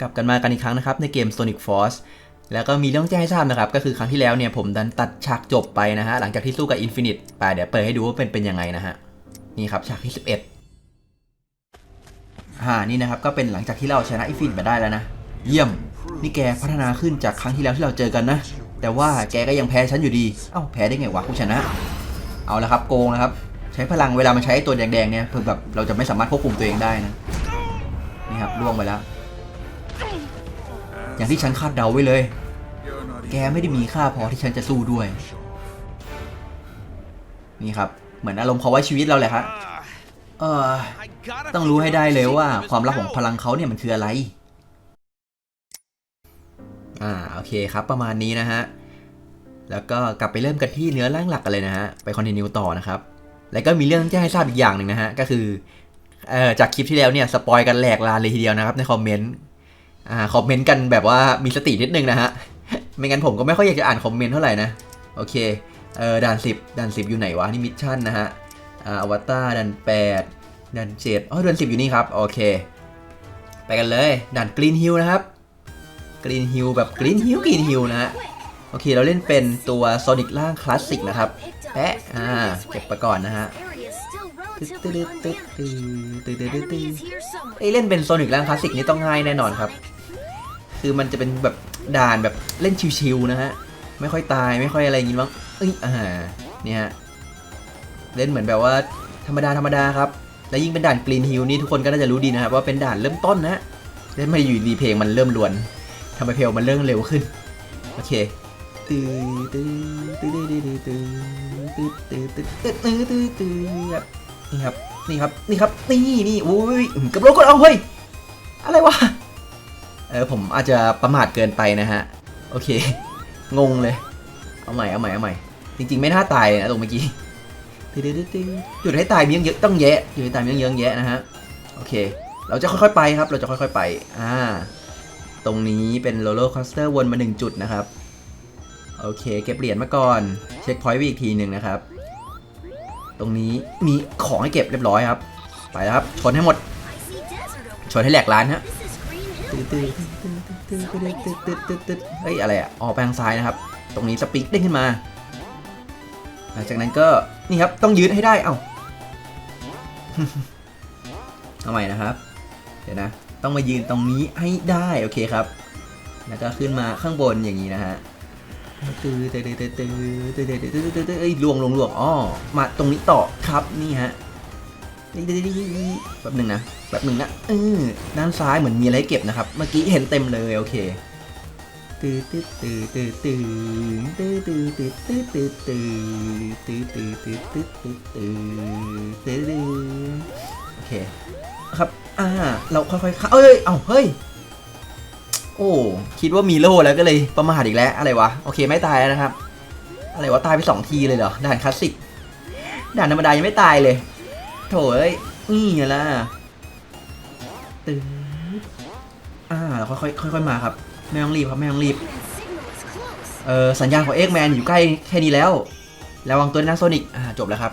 กลับกันมากันอีกครั้งนะครับในเกม Sonic Force แล้วก็มีเรื่องแจ้งให้ทราบนะครับ ก็คือครั้งที่แล้วเนี่ยผมดันตัดฉากจบไปนะฮะ หลังจากที่สู้กับ Infinite ไปเดี๋ยวเปิดให้ดูว่าเป็นเป็นยังไงนะฮะ นี่ครับฉากที่ 11อ่านี่นะครับ ก็เป็นหลังจากที่เราชนะ Infinite มาได้แล้วนะ เยี่ยม นี่แกพัฒนาขึ้นจากครั้งที่แล้วที่เราเจอกันนะ แต่ว่าแกก็ยังแพ้ฉันอยู่ดี เอ้าแพ้ได้ไงวะผู้ชนะ เอาละครับโกงนะครับ ใช้พลังเวลามันใช้ตัวแดงๆเนี่ยเพื่อแบบเราจะไม่สามารถควบคุมตัวเองได้นะ นี่ครับล่วงไปแล้ว อย่างที่ฉันคาดเดาไว้เลย แกไม่ได้มีค่าพอที่ฉันจะสู้ด้วย นี่ครับ เหมือนอารมณ์เขาไว้ชีวิตเราแหละครับเออต้องรู้ให้ได้เลยว่า ความลับของพลังเขาเนี่ยมันคืออะไร อ่าโอเคครับประมาณนี้นะฮะ แล้วก็กลับไปเริ่มกันที่เนื้อร่างหลักกันเลยนะฮะ ไปคอนติเนียต่อนะครับ แล้วก็มีเรื่องแจ้งให้ทราบอีกอย่างหนึ่งนะฮะ ก็คือเอ่อจากคลิปที่แล้วเนี่ยสปอยกันแหลกลานเลยทีเดียวนะครับในคอมเมนต์ อ่าคอมเมนต์กันแบบว่ามีสตินิดนึงนะฮะ ไม่งั้นผมก็ไม่ค่อยอยากจะอ่านคอมเมนต์เท่าไหร่นะ โอเค เออด่านสิบด่านสิบอยู่ไหนวะ นี่มิชชั่นนะฮะ อ่าอวตารด่านแปดด่านเจ็ดอ๋อด่านสิบอยู่นี่ครับ โอเค ไปกันเลย ด่านกรีนฮิลนะครับกรีนฮิลแบบกรีนฮิลกรีนฮิลนะฮะ โอเค เราเล่นเป็นตัวโซนิกล่างคลาสสิกนะครับแปะอ่า เก็บไปก่อนนะฮะตึ๊ดตึ๊ดตึ๊ดตึ๊ดตึ๊ดตึ๊ดตึ๊ดไอยเล่นเป็นโซนิกล่างคลาสสิกนี่ต้องง่ายแน่นอนครับ คือมันจะเป็นแบบด่านแบบเล่นชิวๆนะฮะ ไม่ค่อยตายไม่ค่อยอะไรอย่างงี้มั้งเอ้ยอ่าเนี่ยฮะเล่นเหมือนแบบว่าธรรมดาธรรมดาครับ และยิ่งเป็นด่านกรีนฮิลนี่ทุกคนก็น่าจะรู้ดีนะครับว่าเป็นด่านเริ่มต้นนะเล่นมาอยู่ดีเพลงมันเริ่มลวนทำไมเพลงมันเริ่มเร็วขึ้น โอเคตื้อตื้อตื้อตื้อตื้อตื้อตื้อตื้อตื้อตื้อตื้อตื้อนี่ครับนี่ครับนี่ครับนี่นี่อุ้ยกับโลกดเอาเฮ้ยอะไรวะ ออผมอาจจะประมาทเกินไปนะฮะ โอเค งงเลย เอาใหม่ เอาใหม่ เอาใหม่ จริง ๆ ไม่น่าตายนะตรงเมื่อกี้จุดให้ตายมีเยอะต้องแยะจุดให้ตายมีเยอะแยะนะฮะ โอเค เราจะค่อยๆไปครับ เราจะค่อย ๆไป อ่า ตรงนี้เป็นโรลเลอร์คอสเตอร์วนมา 1 จุดนะครับ โอเค เก็บเหรียญมาก่อน เช็คพอยต์ไว้อีกทีหนึ่งนะครับ ตรงนี้มีของให้เก็บเรียบร้อยครับ ไปแล้วครับ ชนให้หมด ชนให้แหลกร้านฮะ ตึ๊ดตึ๊ดตึ๊ดตึ๊ดตึ๊ดตึ๊ดตึ๊ดตึ๊ดเฮ้ยอะไรอะออกไปทางซ้ายนะครับ ตรงนี้สปิกเด้งขึ้นมา หลังจากนั้นก็นี่ครับต้องยืดให้ได้เอ้าเอาใหม่นะครับ เดี๋ยวนะ ต้องมายืนตรงนี้ให้ได้โอเคครับ แล้วก็ขึ้นมาข้างบนอย่างนี้นะฮะตื้อตื้อตื้อตื้อตื้อตื้อตื้อตื้อตื้อตื้อเอ้ยลวงลวงลวงอ๋อมาตรงนี้ต่อครับนี่ฮะ แบบหนึ่งนะแบบหนึ่งนะเออด้านซ้ายเหมือนมีอะไรเก็บนะครับ เมื่อกี้เห็นเต็มเลยโอเคตื้อตื้อตื้อตื้อตื้อตื้อตื้อตื้อตื้อตื้อตื้อตื้อตื้อตื้อตื้อตื้อตื้อตื้อโอเคครับอ่าเราค่อยๆเข้าเอ้ยเอ้าเฮ้ยโอ้คิดว่ามีโล่แล้วก็เลยประมาทอีกแล้วอะไรวะโอเคไม่ตายแล้วนะครับ อะไรวะตายไปสองทีเลยเหรอด่านคลาสสิกด่านธรรมดายังไม่ตายเลย โถ่เอ้ยนี่ไงล่ะตึ๊ดอ่าเราค่อยๆค่อยๆมาครับ ไม่ต้องรีบครับ ไม่ต้องรีบ เออสัญญาณของเอ็กแมนอยู่ใกล้แค่นี้แล้ว ระวังตัวนะโซนิกอ่าจบแล้วครับ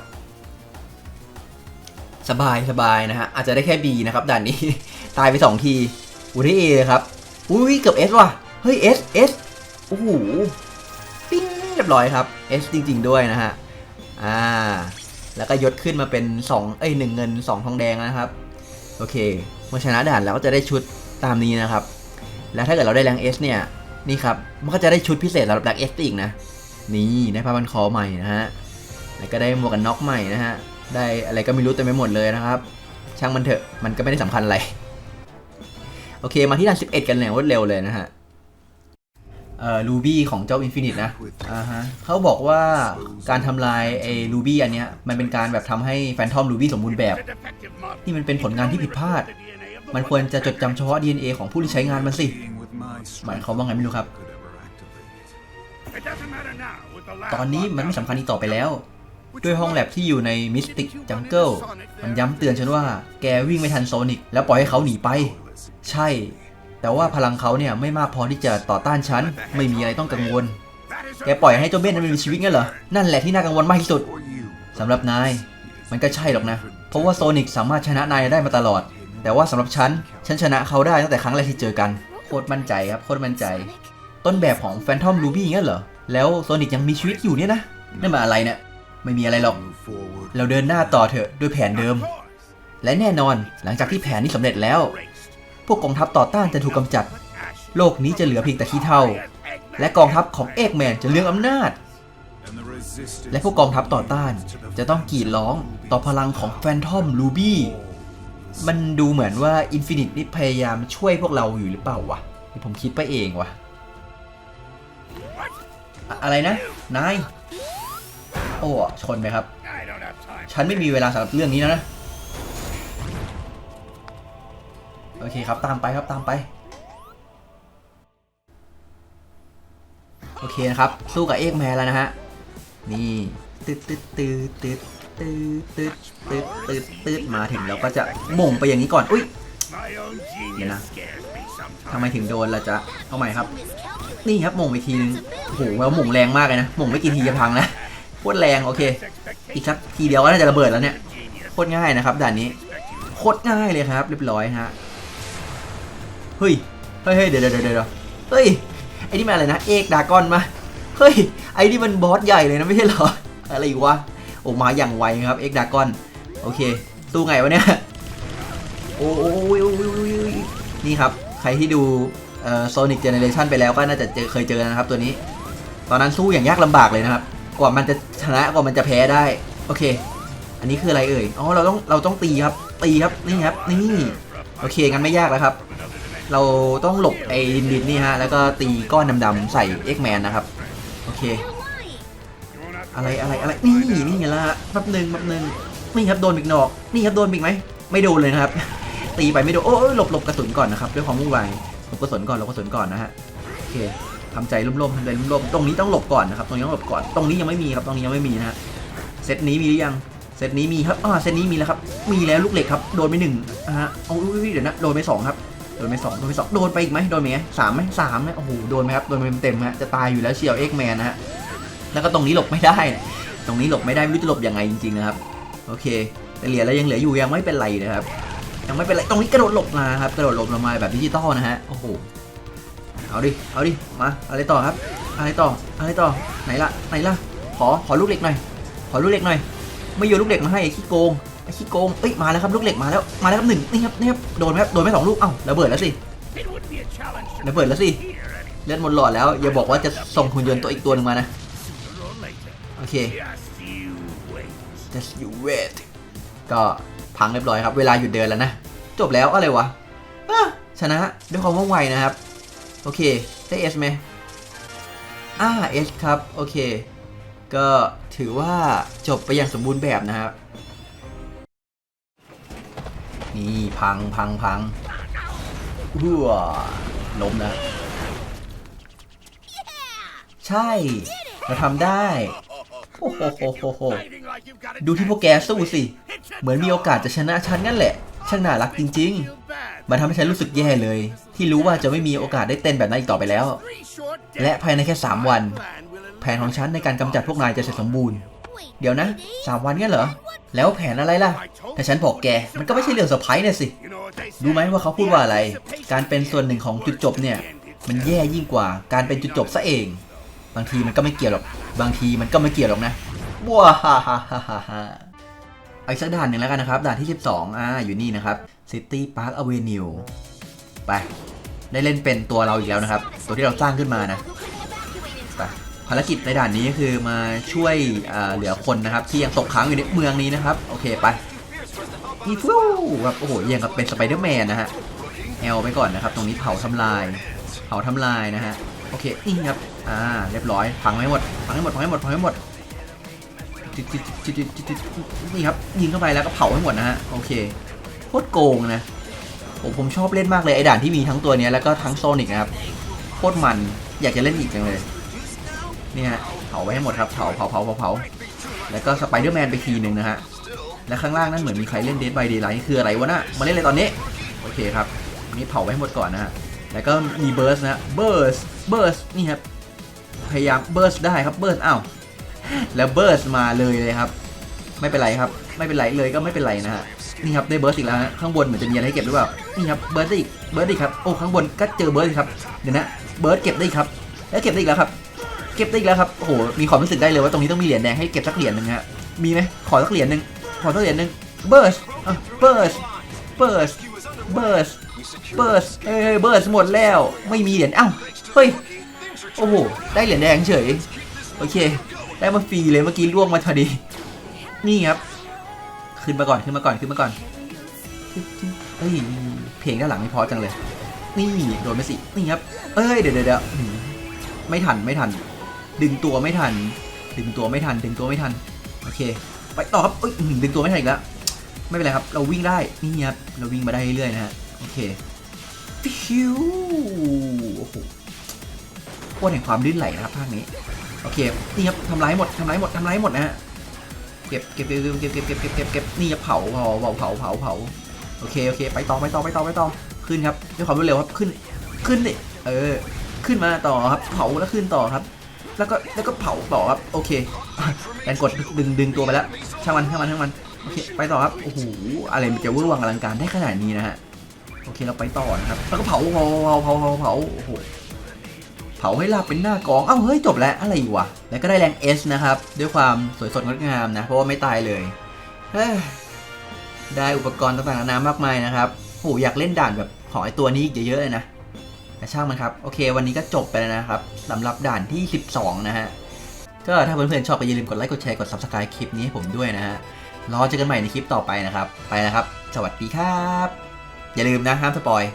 สบายสบายนะฮะ อาจจะได้แค่บีนะครับด่านนี้ ตายไปสองทีอูได้เอเลยครับ อุ้ยเกือบเอสว่ะ เฮ้ยเอสเอสโอ้โห ปิ้งเรียบร้อยครับเอสจริง ๆ ด้วยนะฮะ อ่า แล้วก็ยศขึ้นมาเป็น 2 เอ้ยหนึ่งเงิน 2 ทองแดงนะครับ โอเคเมื่อชนะด่านแล้วก็จะได้ชุดตามนี้นะครับ แล้วถ้าเกิดเราได้แรงเอสเนี่ย นี่ครับ มันก็จะได้ชุดพิเศษสำหรับแรงเอสอีกนะ นี่ได้ผ้าพันคอใหม่นะฮะ แล้วก็ได้หมวกกันน็อกใหม่นะฮะ ได้อะไรก็ไม่รู้เต็มไปหมดเลยนะครับ ช่างมันเถอะ มันก็ไม่ได้สำคัญอะไร โอเค มาที่ด่าน11 กันเลยรวดเร็วเลยนะฮะ เอ่อรูบี้ของเจ้าอินฟินิตนะอ่าฮะเขาบอกว่าการทำลายไอ้รูบี้อันเนี้ยมันเป็นการแบบทำให้แฟนทอมรูบี้สมบูรณ์แบบนี่มันเป็นผลงานที่ผิดพลาด มันควรจะจดจำเฉพาะ DNA ของผู้ที่ใช้งานมันสิ หมายความว่าไงไม่รู้ครับ ตอนนี้มันไม่สำคัญอีกต่อไปแล้ว ด้วยห้องแลบที่อยู่ในมิสติกจังเกิลมันย้ำเตือนฉันว่าแกวิ่งไม่ทันโซนิกแล้วปล่อยให้เขาหนีไป ใช่ แต่ว่าพลังเขาเนี่ยไม่มากพอที่จะต่อต้านฉัน ไม่มีอะไรต้องกังวล แกปล่อยให้เจ้าเบนนั้นมีชีวิตงั้นเหรอ นั่นแหละที่น่ากังวลมากที่สุดสำหรับนาย มันก็ใช่หรอกนะ เพราะว่าโซนิกสามารถชนะนายได้มาตลอด แต่ว่าสำหรับฉัน ฉันชนะเขาได้ตั้งแต่ครั้งแรกที่เจอกันตรมั่นใจครับ โคตรมั่นใจ ต้นแบบของแฟนทอมรูบี้งั้นเหรอ แล้วโซนิกยังมีชีวิตอยู่เนี่ยนะ นั่นมาอะไรเนี่ย ไม่มีอะไรหรอก เราเดินหน้าต่อเถอะด้วยแผนเดิม และแน่นอนหลังจากที่แผนนี้สำเร็จแล้ว พวกกองทัพต่อต้านจะถูกกำจัด โลกนี้จะเหลือเพียงแต่ขี้เท่า และกองทัพของเอกแมนจะเรื่องอำนาจ และพวกกองทัพต่อต้านจะต้องกรีดร้องต่อพลังของแฟนทอมรูบี้มันดูเหมือนว่าอินฟินิตนี่พยายามช่วยพวกเราอยู่หรือเปล่าวะผมคิดไปเองวะอะอะไรนะ นาย โอ้ชนไหมครับ ฉันไม่มีเวลาสำหรับเรื่องนี้แล้วนะ เคครับตามไปครับตามไป โอเคนะครับ สู้กับเอกแมนแล้วนะฮะ นี่ตึ๊ดตึ๊ดตึ๊ดตึ๊ดตึ๊ดตึ๊ดตึ๊ดตึ๊ดตึ๊ดมาถึงเราก็จะม่งไปอย่างนี้ก่อน อุ้ยเดี๋ยวนะทำไมถึงโดนล่ะจ๊ะเอาใหม่ครับ นี่ครับม่งไปทีนึงโอ้โหแล้วม่งแรงมากเลยนะม่งไม่กี่ทีจะพังแล้วโคตรแรงโอเค อีกสักทีเดียวก็น่าจะระเบิดแล้วเนี่ยโคตรง่ายนะครับด่านนี้โคตรง่ายเลยครับ เรียบร้อยฮะ เฮ้ย เฮ้ยเดี๋ยวเดี๋ยวเดี๋ยวเฮ้ย ไอ้นี่มันอะไรนะ เอกดากอนมา เฮ้ย ไอ้นี่มันบอสใหญ่เลยนะไม่ใช่เหรอ อะไรอีกวะ โอ้มาอย่างไวครับ เอกดากอน โอเค สู้ไงวะเนี่ย โอ้ยโอ้ยโอ้ยโอ้ยโอ้ยนี่ครับ ใครที่ดูเอ่อโซนิกเจเนเรชันไปแล้วก็น่าจะเจอเคยเจอนะครับตัวนี้ ตอนนั้นสู้อย่างยากลำบากเลยนะครับ กว่ามันจะชนะกว่ามันจะแพ้ได้ โอเค อันนี้คืออะไรเอ่ย อ๋อ เราต้อง เราต้องตีครับ ตีครับ นี่ครับ นี่ โอเค งั้นไม่ยากแล้วครับ เราต้องหลบไอ้ดินดินนี่ฮะ แล้วก็ตีก้อนดำๆใส่เอ็กแมนนะครับ โอเค อะไรอะไรอะไรนี่นี่ไงล่ะฮะแป๊บหนึ่งแป๊บหนึ่งนี่ครับโดนอีกหนอก นี่ครับโดนอีกไหมไม่โดนเลยนะครับ ตีไปไม่โดนโอ้ยหลบหลบกระสุนก่อนนะครับด้วยความวุ่นวายหลบกระสุนก่อนหลบกระสุนก่อนนะฮะโอเคทำใจร่มๆทำใจร่มๆตรงนี้ต้องหลบก่อนนะครับตรงนี้ต้องหลบก่อนตรงนี้ยังไม่มีครับตรงนี้ยังไม่มีนะฮะเซตนี้มีหรือยังเซตนี้มีครับอ่าเซตนี้มีแล้วครับ มีแล้วลูกเหล็กครับ โดนไปหนึ่งอ่าฮะเอาเดี๋ยวนะ โดนไปสองครับ ดนไปสองโดนไปสองโดนไปอีกไหมโดนไหมสามไหมสามไหมโอ้โหโดนไหมครับโดนไปเต็มฮะจะตายอยู่แล้วเชียวเอ็กแมนนะฮะแล้วก็ตรงนี้หลบไม่ได้ ตรงนี้หลบไม่ได้ไม่รู้จะหลบยังไงจริงๆนะครับโอเคแต่เหลือแล้วยังเหลืออยู่ยังไม่เป็นไรนะครับยังไม่เป็นไรตรงนี้กระโดดหลบมาครับกระโดดหลบลงมาแบบดิจิตอลนะฮะโอ้โหเอาดิเอาดิมาอะไรต่อครับอะไรต่ออะไรต่อไหนล่ะไหนล่ะขอขอลูกเหล็กหน่อยขอลูกเหล็กหน่อยไม่โยนลูกเหล็กมาให้ไอ้ขี้โกง ไอ้ขี้โกงเอ้ยมาแล้วครับลูกเหล็กมาแล้วมาแล้วครับหนึ่งนี่ครับนี่ครับโดนไหมครับโดนไหมสองลูกเอ้าระเบิดแล้วสิระเบิดแล้วสิเลือดหมดหลอดแล้วอย่าบอกว่าจะส่งหุ่นยนต์ตัวอีกตัวหนึ่งมานะโอเค just you wait ก็พังเรียบร้อยครับเวลาหยุดเดินแล้วนะ จบแล้วอะไรวะอะชนะด้วยความว่องไวนะครับ โอเคได้เอสไหมอ่าเอสครับ โอเค ก็ถือว่าจบไปอย่างสมบูรณ์แบบนะครับ นี่พังพังพังหัวล้มนะ ใช่ เราทำได้โอ้โหโหโหโหดูที่พวกแกสู้สิ เหมือนมีโอกาสจะชนะฉันงั้นแหละ ช่างน่ารักจริง ๆ มันทำให้ฉันรู้สึกแย่เลย ที่รู้ว่าจะไม่มีโอกาสได้เต้นแบบนั้นอีกต่อไปแล้ว และภายในแค่ 3 วัน แผนของฉันในการกำจัดพวกนายจะเสร็จสมบูรณ์ เดี๋ยวนะ3วันงั้นเหรอ แล้วแผนอะไรล่ะถ้าฉันบอกแก มันก็ไม่ใช่เรื่องเซอร์ไพรส์เนี่ยสิ รู้ไหมว่าเขาพูดว่าอะไร การเป็นส่วนหนึ่งของจุดจบเนี่ย มันแย่ยิ่งกว่าการเป็นจุดจบซะเอง บางทีมันก็ไม่เกี่ยวหรอก บางทีมันก็ไม่เกี่ยวหรอกนะว้าฮ่าฮ่าฮ่าฮ่าอีกสักด่านหนึ่งแล้วกันนะครับ ด่านที่ 12 อ่า อยู่นี่นะครับ City Park Avenue ไป ได้เล่นเป็นตัวเราอีกแล้วนะครับ ตัวที่เราสร้างขึ้นมานะ ภารกิจในด่านนี้ก็คือมาช่วยเหลือคนนะครับที่ยังตกค้างอยู่ในเมืองนี้นะครับ โอเคไปอีฟูครับโอ้โหยังกับเป็นสไปเดอร์แมนนะฮะแอลไปก่อนนะครับ ตรงนี้เผาทำลาย เผาทำลายนะฮะโอเคนี่ครับอ่าเรียบร้อยพังไม่หมดพังให้หมดพังให้หมดพังให้หมดนี่ครับยิงเข้าไปแล้วก็เผาให้หมดนะฮะโอเคโคตรโกงนะผมผมชอบเล่นมากเลยไอ้ด่านที่มีทั้งตัวนี้แล้วก็ทั้งโซนิกนะครับโคตรมันอยากจะเล่นอีกจังเลย นี่ยฮะเผาไว้ให้หมดครับเผาเผาเผาเผาเผาแล้วก็สไปเดอร์แมนไปทีหนึ่งนะฮะและข้างล่างนั่นเหมือนมีใครเล่นเด d บายเด y ไลท์คืออะไรวะน่ะมาเล่นเลยตอนนี้โอเคครับนนี้เผาไว้ให้หมดก่อนนะฮะแล้วก็มีเบิร์สนะเบิร์สเบิร์สนี่ครับพยายามเบิร์สได้ครับเบิร์สอ้าวแล้วเบิร์สมาเลยเลยครับ ไม่เป็นไรครับ ไม่เป็นไรเลยก็ไม่เป็นไรนะฮะนี่ครับได้เบิร์ดอีกแล้วฮะข้างบนเหมือนจะมีอะไรให้เก็บหรือเปล่านี่ครับเบิร์ดได้อีกเบิร์ดอีกครับโอ้ข้างบนก็เจอเบิร์ดอีกครับเดี๋ยวนะเบิร์ดเก็บได้ครับ แล้วเก็บได้อีกแล้วครับ เก็บได้อีกแล้วครับ โอ้โห มีความรู้สึกได้เลยว่าตรงนี้ต้องมีเหรียญแดงให้เก็บสักเหรียญหนึ่งฮะ มีไหมขอสักเหรียญหนึ่งขอสักเหรียญหนึ่งเบิร์สเบิร์สเบิร์สเบิร์สเบิร์สเอ้ยเบิร์สหมดแล้ว ไม่มีเหรียญ อ้าว เฮ้ย โอ้โห ได้เหรียญแดงเฉย โอเค ได้มาฟรีเลยเมื่อกี้ล่วงมาพอดี นี่ครับ ขึ้นมาก่อน ขึ้นมาก่อน ขึ้นมาก่อนเอ้ย เพลงด้านหลังไม่พอจังเลย นี่ โดนไปสิ นี่ครับ เอ้ย เดี๋ยวเดี๋ยวเดี๋ยวไม่ทัน ไม่ทัน ดึงตัวไม่ทัน ดึงตัวไม่ทัน ดึงตัวไม่ทัน โอเค ไปต่อครับเอ้ยอื้อหือดึงตัวไม่ทันอีกแล้ว ไม่เป็นไรครับ เราวิ่งได้ นี่ครับ เราวิ่งมาได้เรื่อยๆนะฮะ โอเคฟิวโอ้โหโคตรแห่งความลื่นไหลนะครับภาคนี้ โอเค นี่ครับทำร้ายหมดทำร้ายหมดทำร้ายหมดนะฮะ เก็บเก็บเก็บเก็บเก็บเก็บเก็บเก็บเก็บนี่ครับเผาเผาเผาเผาเผาเผาโอเค โอเค ไปต่อ ไปต่อ ไปต่อ ไปต่อ ขึ้นครับ ด้วยความรวดเร็วครับ ขึ้น ขึ้นดิ เออ ขึ้นมาต่อครับ เผาแล้วขึ้นต่อครับ แล้วก็แล้วก็เผาต่อครับโอเคแอนกดดึงดึงตัวไปแล้วช่างมันช่างมันช่างมันโอเคไปต่อครับโอ้โหอะไรมันจะเวอร์วังอลังการได้ขนาดนี้นะฮะโอเคเราไปต่อนะครับแล้วก็เผาเผาเผาเผาเผาเผาโอ้โหเผาให้ลาบเป็นหน้ากองเอ้าเฮ้ยจบแล้วอะไรอีกวะแล้วก็ได้แรง S นะครับด้วยความสวยสดงดงามนะเพราะว่าไม่ตายเลยได้อุปกรณ์ต่างๆนานามากมายนะครับโหอยากเล่นด่านแบบของไอตัวนี้อีกเยอะๆเลยนะ แต่ช่างมันครับ โอเค วันนี้ก็จบไปแล้วนะครับสำหรับด่านที่ 12 นะฮะ ก็ถ้าเพื่อนๆชอบก็อย่าลืมกดไลค์ กดแชร์ กด subscribe คลิปนี้ให้ผมด้วยนะฮะ รอเจอกันใหม่ในคลิปต่อไปนะครับ ไปนะครับ สวัสดีครับ อย่าลืมนะห้ามสปอย